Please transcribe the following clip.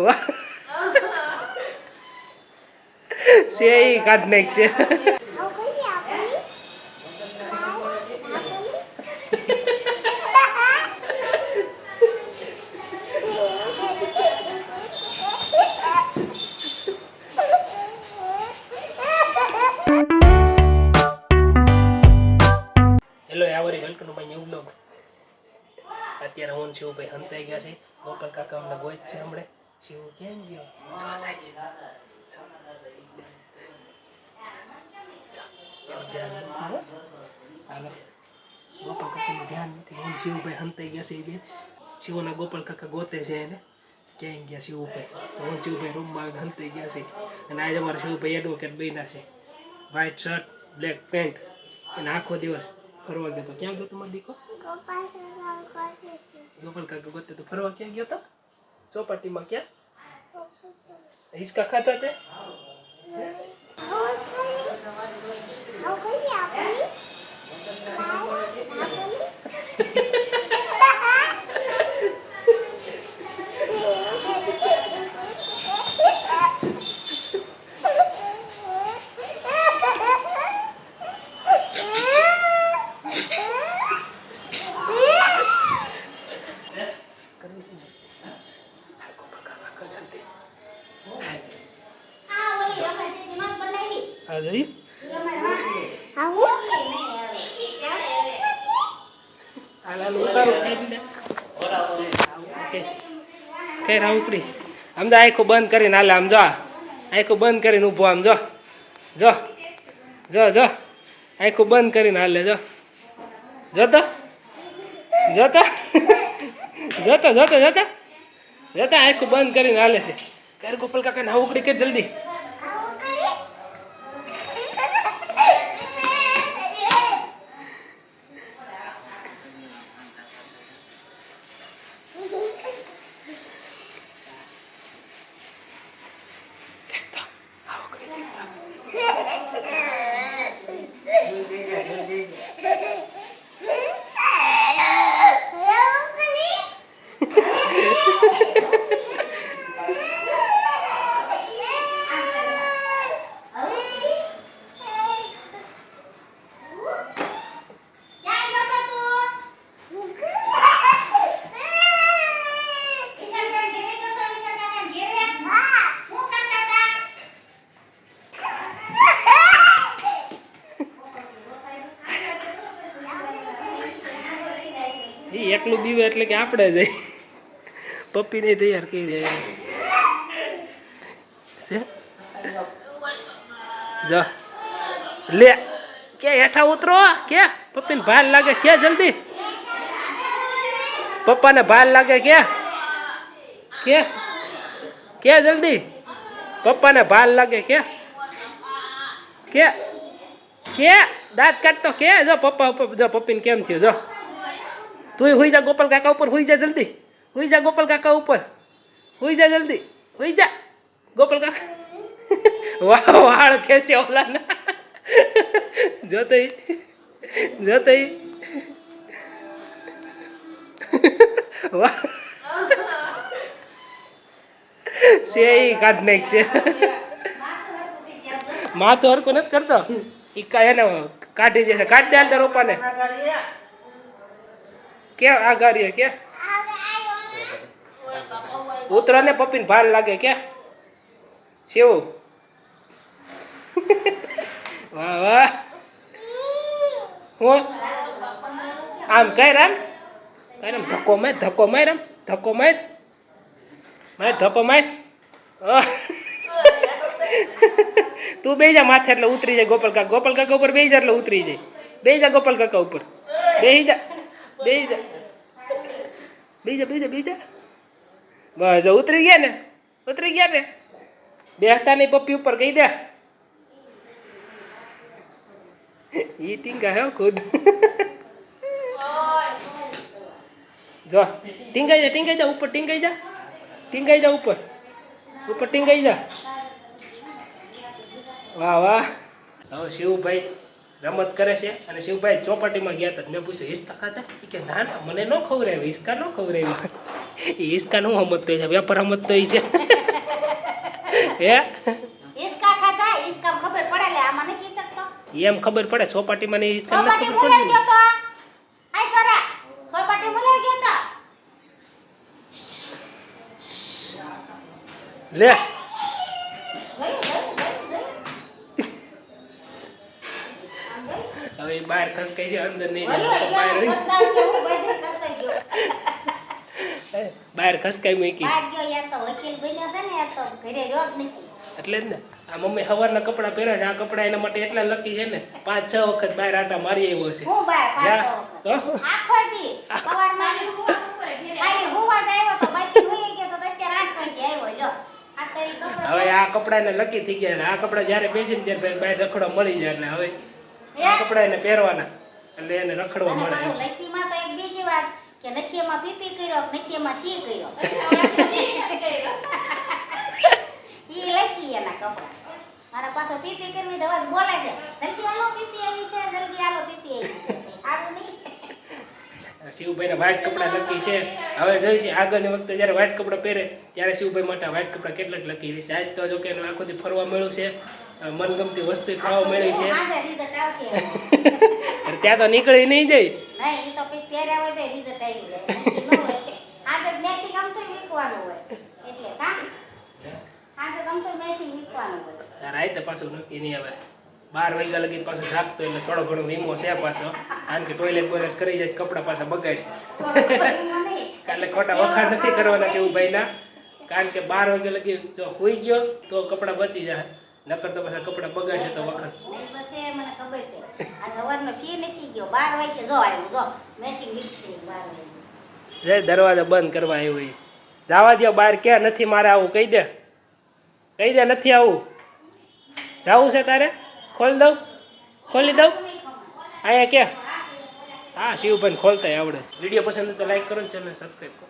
વાહ છે ઈ કાઢ નાખ છે અત્યારે હું છું ભાઈ હંતાઈ ગયા છે ગોપાલ કાકા અમને ગોઈ જ છે હમણે. શિવ કેમ ગયો જો જાય છે. હાલો ગોપાલ કાકાનું ધ્યાન નથી હું શિવભાઈ હંતાઈ ગયા છે એ શિવના ગોપાલ કાકા ગોતે છે એને ક્યાંય ગયા શિવભાઈ તો હું શિવભાઈ રૂમમાં હંતાઈ ગયા છે અને આજે અમારા શિવભાઈ એડવોકેટ બન્યા છે વ્હાઈટ શર્ટ બ્લેક પેન્ટ અને આખો દિવસ ફરવા ગયો તો ક્યાં ગયો તમારો દીકો ગોપાલ કાકા ગોતે તો ફરવા ક્યાં ગયો તો ચોપાટીમાં ક્યાં હિસકા ખાતા તે કરવી છે ને? હા, ગોપાલ કાકા કર જલ્દી લે. ઓકે. કઈ રાહ ઉપડી આમ તો આખું બંધ કરીને હાલે આમ જો આખું બંધ કરીને ઊભો આમ જો. જો. જો જો. આખું બંધ કરીને હાલે જો. જોતો? જોતો? જોતો જોતો જોતો? જોતા? આખું બંધ કરીને હાલે છે. કર ગોપાલ કાકા ના ઉકડી કે જલ્દી. ઈ એકલું બીવે એટલે કે આપણે જઈ પપ્પીને તૈયાર કરી દે. છે? જો. લે. કે હેઠા ઉતરો? કે પપ્પીને ભાર લાગે કે જલ્દી? પપ્પાને ભાર લાગે કે કે કે જલ્દી? પપ્પાને ભાર લાગે કે કે કે દાંત કાઢતો કે જો પપ્પા જો પપ્પીને કેમ થયું? જો. તું હોઈ જા ગોપાલ કાકા ઉપર, હોઈ જા જલ્દી. હોઈ જા ગોપાલ કાકા ઉપર. હોઈ જા જલ્દી. હોઈ જા. ગોપાલ કાકા. વાહ, વાળ ખેંચે ઓલા ના જોતે જોતે વાહ. છે કાઢ નાખ છે. માથું હરકું નથી કરતો. એ એને કાઢી દેશે. કાઢી દે રોપાને કે આ ગાડીએ કે? ઉતરા ને પપ્પીને ભાર લાગે કે? શેવું? વાહ વાહ. હું? આમ કઈ રામ? કઈ રામ? ધક્કો માર ધક્કો માર આમ ધક્કો માર. માર, ધક્કો માર. તું બે જા માથે એટલે ઉતરી જાય ગોપાલ કાકા. ઉપર બે જા એટલે ઉતરી જાય. બે જા ગોપાલ કાકા ઉપર. બે જા. બીજા. બીજા બીજા બેહી જા બેહી જા બસ ઉતરી ગયા ને? ઉતરી ગયા ને? બેહતા નહીં, પપ્પી ઉપર કહી દે. ઈ ટીંગા હો ખુદ. જો, ટીંગાઈ જા ટીંગાઈ જા, ઉપર ટીંગાઈ જા. ટીંગાઈ જા ઉપર. ઉપર ટીંગાઈ જા. વાહ વાહ. હવે શિવભાઈ રમત કરે છે અને શિવભાઈ ચોપાટીમાં ગયા હતા. મેં પૂછ્યું હિસ્કા ખાતા કે ના ના મને ન ખવડાવ્યું હિસ્કા ન ખવડાવ્યું હિસ્કા નું સમજતો છે વેપાર સમજતો છે. હે? ઈસકા ખાધા? ઈસકા ખબર પડે લે આમાં નથી શકતો. એમ ખબર પડે ચોપાટીમાં ને હિસ્કા નથી ખબર પડતી. ગયો તો? આય સોરા સોપાટી બોલાવી ગયો તો? લે. છે ને યાર તો ઘરે રહ્યો જ નથી. એટલે જ ને આ મમ્મી સવારના કપડાં પહેરે છે આ કપડાં એના માટે એટલા લકી છે ને પાંચ છ વખત બહાર આટા મારી આવ્યો છે. હુવા જ. આવ્યો. તો બાકી હુઈ ગયો તો અત્યારે આઠ વાગે આવ્યો લ્યો. આ કપડાં હવે આ કપડા ને લકી થઈ ગયા આ કપડા જ્યારે બેસીને ત્યારે બહાર રખડો મળી જાય ને હવે આ કપડા એને પહેરવાના. એટલે એને રખડવા મળે લખીમાં તો એક બીજી વાત કે લખીમાં પીપી કર્યો કે નથીમાં સી કર્યો? ઈ લખી એના કપડા. મારા પાછો પીપી કરવી દવા બોલે છે. જલ્દી આલો પીપી આવી છે જલ્દી આલો પીપી આવી છે. આવું નહીં. શિવભાઈ વ્હાઈટ કપડા લકી છે. હવે જોઈશે આગળની વખતે જ્યારે વ્હાઈટ કપડા પહેરે ત્યારે શિવભાઈ માટે વ્હાઈટ કપડા કેટલાક લકી છે. આજ તો જો કે એને આખો દી ફરવા મળ્યું છે. મનગમતી વસ્તુ ખાવા મળી છે. ત્યાં તો નીકળી નહીં જાય. રાતે તો પછી નક્કી નહીં આવે. બાર વાગ્યા લગી પાછો જાગતો એટલે થોડો ઘણો વીમો છે પાછો. કારણ કે ટોયલેટ બોયલેટ કરી જાય કપડાં પાછા બગાડશે. એટલે ખોટા વખાણ નથી કરવાના છે એવું ભાઈના. કારણ કે બાર વાગ્યા લગી જો હોઈ ગયો તો કપડાં બચી જાય. નકર તો પાછા કપડાં બગાડશે તો વખત. બસ મને ખબર છે. આ સવારનો સી નથી ગયો. બાર વાગે જો આવ્યું. જો મેચિંગ વીકશે બાર વાગે જે દરવાજો બંધ કરવા આવ્યો એ જવા દો બહાર ક્યાં નથી મારે આવું? કહી દે. કહી દે નથી આવું. જાવું છે તારે? ખોલી દઉં? ખોલી દઉં? અહીંયા કે. હા શિવભાઈ ખોલતા આવડે. વીડિયો પસંદ તો લાઈક કરો ને ચેનલ સબસ્ક્રાઈબ કરો.